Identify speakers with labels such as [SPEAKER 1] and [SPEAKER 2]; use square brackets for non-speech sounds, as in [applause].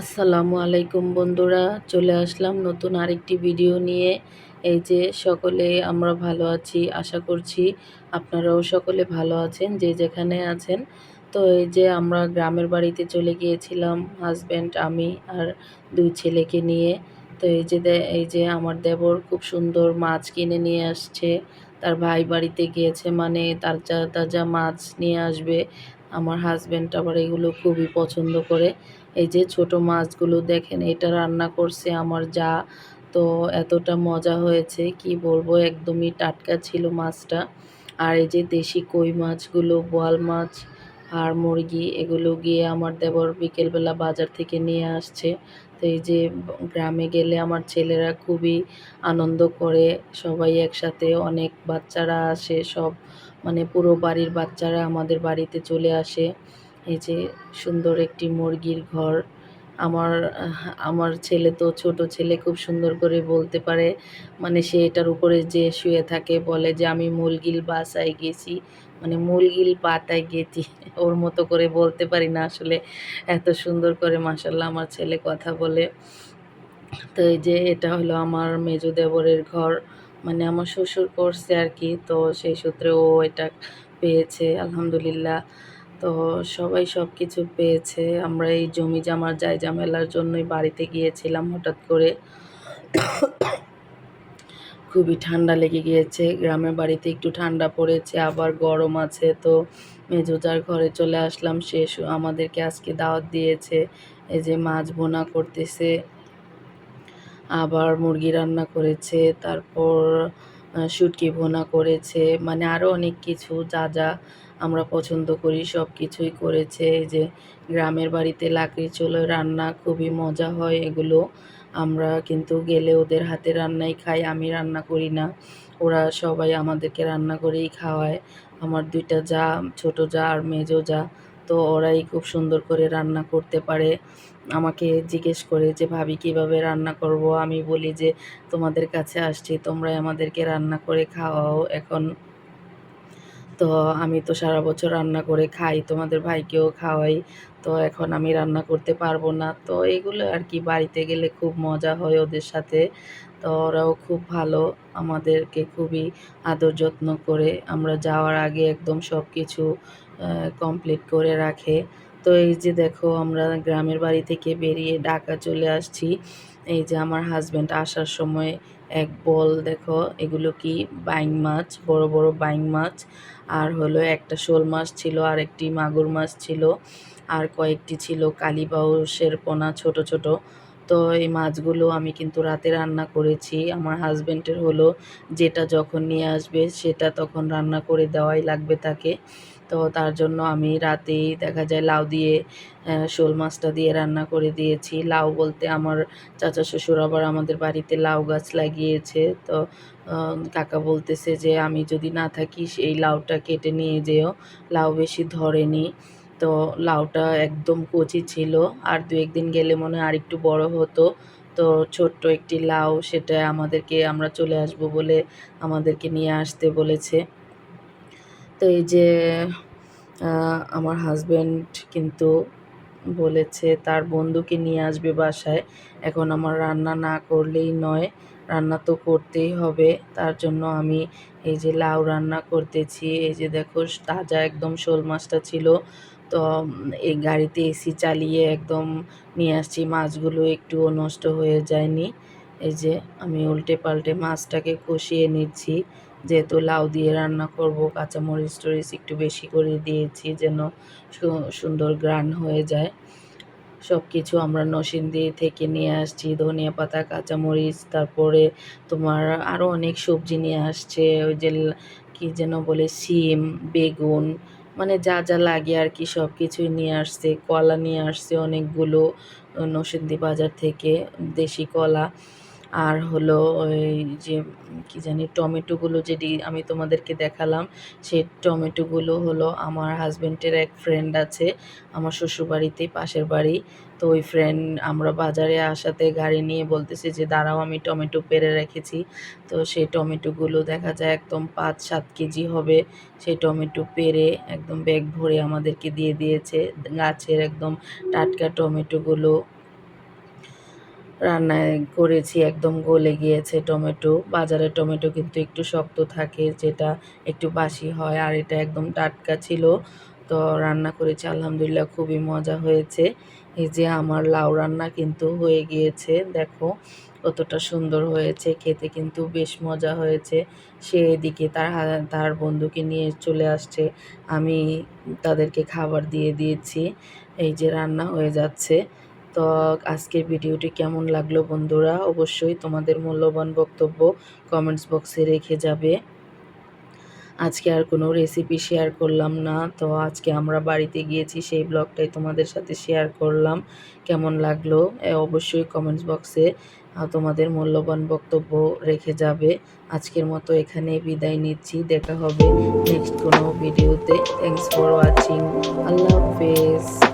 [SPEAKER 1] আসসালামু আলাইকুম বন্ধুরা, চলে আসলাম নতুন আরেকটি ভিডিও নিয়ে। এই যে সকলে আমরা ভালো আছি, আশা করছি আপনারাও সকলে ভালো আছেন, যে যেখানে আছেন। তো এই যে আমরা গ্রামের বাড়িতে চলে গিয়েছিলাম হাজব্যান্ড আমি আর দুই ছেলেকে নিয়ে। তো এই যে এই যে আমার দেবর খুব সুন্দর মাছ কিনে নিয়ে আসছে। তার ভাই বাড়িতে গিয়েছে মানে তাজা তাজা মাছ নিয়ে আসবে, আমার হাজব্যান্ড আবার এগুলো খুবই পছন্দ করে। এই যে ছোট মাছগুলো দেখেন, এটা রান্না করছে আমার যা। তো এতটা মজা হয়েছে, কি বলব, একদমই টাটকা ছিল মাছটা। আর এই যে দেশি কই মাছগুলো, বোয়াল মাছ আর মুরগি, এগুলো গিয়ে আমার দেবর বিকেলবেলা বাজার থেকে নিয়ে আসছে। তো এই যে গ্রামে গেলে আমার ছেলেরা খুবই আনন্দ করে, সবাই একসাথে অনেক বাচ্চারা আসে, সব মানে পুরো বাড়ির বাচ্চারা আমাদের বাড়িতে চলে আসে। এই যে সুন্দর একটি মুরগির ঘর। আমার আমার ছেলে তো ছোট ছেলে, খুব সুন্দর করে বলতে পারে। মানে সে এটার উপরে যে শুয়ে থাকে, বলে যে আমি মুলগিল বাসায় গেছি। মানে মুলগিল পাতায় গেছি। [laughs] ওর মতো করে বলতে পারি না আসলে। এত সুন্দর করে মাসাল্লাহ আমার ছেলে কথা বলে। তো এই যে এটা হলো আমার মেজো দেবরের ঘর। মানে আমার শ্বশুর করছে আর কি। তো সেই সূত্রে ও এটা পেয়েছে, আলহামদুলিল্লাহ। তো সবাই সব কিছু পেয়েছে। আমরা এই জমি জামার যাই জামেলার জন্যই বাড়িতে গিয়েছিলাম হঠাৎ করে। খুবই ঠান্ডা লেগে গিয়েছে। গ্রামের বাড়িতে একটু ঠান্ডা পড়েছে, আবার গরম আছে। তো মেজোজার ঘরে চলে আসলাম, সে আমাদেরকে আজকে দাওয়াত দিয়েছে। এই যে মাছ বোনা করতেছে, আবার মুরগি রান্না করেছে। তারপর শুটকি ভোনা করেছে মানে আরও অনেক কিছু যা যা আমরা পছন্দ করি সব কিছুই করেছে। এই যে গ্রামের বাড়িতে লাকড়ি চুলোয় রান্না খুবই মজা হয় এগুলো। আমরা কিন্তু গেলে ওদের হাতে রান্নাই খাই, আমি রান্না করি না। ওরা সবাই আমাদেরকে রান্না করেই খাওয়ায়। আমার দুইটা যা, ছোট যা আর মেজো যা, তো ওরাই খুব সুন্দর করে রান্না করতে পারে। আমাকে জিজ্ঞেস করে যে, ভাবি, কীভাবে রান্না করব? আমি বলি যে, তোমাদের কাছে আসছি, তোমরাই আমাদেরকে রান্না করে খাওয়াও এখন। তো আমি তো সারা বছর রান্না করে খাই, তোমাদের ভাইকেও খাওয়াই, তো এখন আমি রান্না করতে পারব না। তো এগুলো আর কি, বাড়িতে গেলে খুব মজা হয় ওদের সাথে। তো ওরাও খুব ভালো, আমাদেরকে খুবই আদর যত্ন করে, আমরা যাওয়ার আগে একদম সব কিছু কমপ্লিট করে রাখে। তো এই যে দেখো, আমরা গ্রামের বাড়ি থেকে বেরিয়ে ঢাকা চলে আসছি। এই যে আমার হাজব্যান্ড আসার সময় এক বল, দেখো, এগুলো কি? বাইং মাছ, বড় বড় বাইং মাছ। আর হলো একটা শোল মাছ ছিল, আর একটি মাগুর মাছ ছিল। আর কয়েকটি ছিল কালীবাউসের পোনা ছোট ছোট। তো এই মাছগুলো আমি কিন্তু রাতে রান্না করেছি। আমার হাজব্যান্ডের হলো, যেটা যখন নিয়ে আসবে, সেটা তখন রান্না করে দেওয়াই লাগবে তাকে। তো তার জন্য আমি রাতেই দেখা যায় লাউ দিয়ে শোল মাছটা দিয়ে রান্না করে দিয়েছি। লাউ বলতে আমার চাচা শ্বশুর আবার আমাদের বাড়িতে লাউ গাছ লাগিয়েছে। তো কাকা বলতেছে যে আমি যদি না থাকি সেই লাউটা কেটে নিয়ে যেও। লাউ বেশি ধরেনি। তো লাউটা একদম কচি ছিল। আর দু একদিন গেলে মনে হয় আরেকটু বড় হতো। তো ছোট্ট একটি লাউ সেটা আমাদেরকে, আমরা চলে আসব বলে আমাদেরকে নিয়ে আসতে বলেছে। তো এই যে আমার হাজব্যান্ড কিন্তু বলেছে তার বন্ধুকে নিয়ে আসবে বাসায়। এখন আমার রান্না না করলেই নয়, রান্না তো করতেই হবে। তার জন্য আমি এই যে লাউ রান্না করতেছি। এই যে দেখো, তাজা একদম শোল মাছটা ছিল। তো এই গাড়িতে এসি চালিয়ে একদম নিয়ে আসছি। মাছগুলো একটুও নষ্ট হয়ে যায়নি। এই যে, আমি উল্টে পাল্টে মাছটাকে কষিয়ে নিচ্ছি। যেহেতু লাউ দিয়ে রান্না করব, কাঁচামরিচ টরিচ একটু বেশি করে দিয়েছি যেন সুন্দর গ্রান হয়ে যায়। সব কিছু আমরা নসিন্দি থেকে নিয়ে আসছি, ধনিয়া পাতা, কাঁচামরিচ, তারপরে তোমার আরও অনেক সবজি নিয়ে আসছে, ওই যে কী যেন বলে, সিম, বেগুন মানে যা যা লাগে আর কি সব কিছুই নিয়ে আসছে, কলা নিয়ে আসছে অনেকগুলো, নসিন্দি বাজার থেকে দেশি কলা। আর হলো ওই যে, কি জানি, টমেটোগুলো যেটি আমি তোমাদেরকে দেখালাম, সেই টমেটোগুলো হলো আমার হাজব্যান্ডের এক ফ্রেন্ড আছে, আমার শ্বশুরবাড়িতেই পাশের বাড়ি। তো ওই ফ্রেন্ড আমরা বাজারে আসাতে গাড়ি নিয়ে বলতেছে যে, দাঁড়াও, আমি টমেটো পেরে রেখেছি। তো সেই টমেটোগুলো দেখা যায় একদম পাঁচ সাত কেজি হবে। সেই টমেটো পেরে একদম ব্যাগ ভরে আমাদেরকে দিয়ে দিয়েছে। গাছের একদম টাটকা টমেটোগুলো রান্নায় করেছি, একদম গলে গিয়েছে টমেটো। বাজারের টমেটো কিন্তু একটু শক্ত থাকে, যেটা একটু বাসি হয়, আর এটা একদম টাটকা ছিল। তো রান্না করেছি, আলহামদুলিল্লাহ খুবই মজা হয়েছে। এই যে আমার লাউ রান্না কিন্তু হয়ে গিয়েছে, দেখো কতটা সুন্দর হয়েছে, খেতে কিন্তু বেশ মজা হয়েছে। সে এদিকে তার তার বন্ধুকে নিয়ে চলে আসছে, আমি তাদেরকে খাবার দিয়ে দিয়েছি, এই যে রান্না হয়ে যাচ্ছে। তো আজকের ভিডিওটি কেমন লাগল বন্ধুরা? অবশ্যই তোমাদের মূল্যবান বক্তব্য কমেন্টস বক্সে রেখে যাবে। আজকে আর কোনো রেসিপি শেয়ার করলাম না। তো আজকে আমরা বাড়িতে গিয়েছি, সেই ব্লগটাই তোমাদের সাথে শেয়ার করলাম। কেমন লাগল? অবশ্যই কমেন্টস বক্সে তোমাদের মূল্যবান বক্তব্য রেখে যাবে। আজকের মতো এখানে বিদায় নিচ্ছি। দেখা হবে নেক্সট কোনো ভিডিওতে থ্যাংকস ফর ওয়াচিং আল্লাহ হাফেজ।